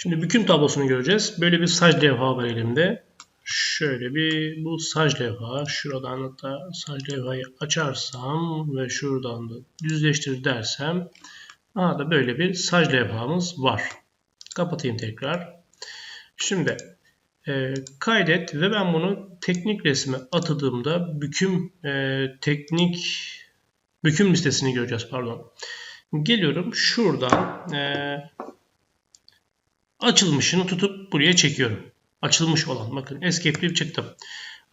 Şimdi büküm tablosunu göreceğiz. Böyle bir saç levha var elimde. Şöyle bir bu saç levha. Şuradan hatta saç levhayı açarsam ve şuradan da düzleştir dersem aha da böyle bir saç levhamız var. Kapatayım tekrar. Şimdi e, kaydet ve ben bunu teknik resme atadığımda büküm e, teknik büküm listesini göreceğiz pardon. Geliyorum şuradan e, açılmışını tutup buraya çekiyorum. Açılmış olan bakın escape'leyip çıktım.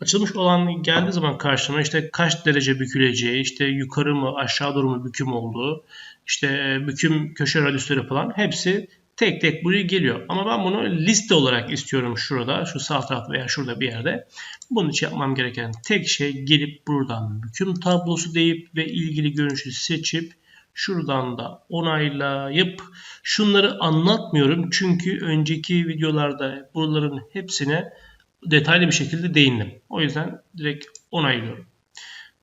Açılmış olan geldiği zaman karşıma işte kaç derece büküleceği, işte yukarı mı aşağı doğru mu büküm olduğu, işte e, büküm köşe radyüsleri falan hepsi tek tek buraya geliyor. Ama ben bunu liste olarak istiyorum şurada, şu sağ tarafta veya şurada bir yerde. Bunun için yapmam gereken tek şey gelip buradan büküm tablosu deyip ve ilgili görünüşü seçip şuradan da onaylayıp şunları anlatmıyorum çünkü önceki videolarda buraların hepsine detaylı bir şekilde değindim. O yüzden direkt onaylıyorum.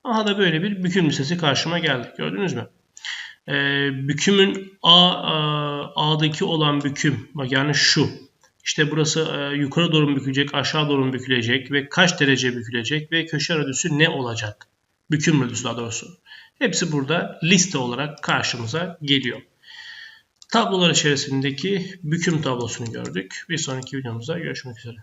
Aha da böyle bir büküm listesi karşıma geldi. Gördünüz mü? Ee, bükümün A, A, A'daki olan büküm yani şu. İşte burası e, yukarı doğru mu bükülecek, aşağı doğru mu bükülecek ve kaç derece bükülecek ve köşe radüsü ne olacak? Radüsü daha doğrusu. Hepsi burada liste olarak karşımıza geliyor. Tablolar içerisindeki büküm tablosunu gördük. Bir sonraki videomuzda görüşmek üzere.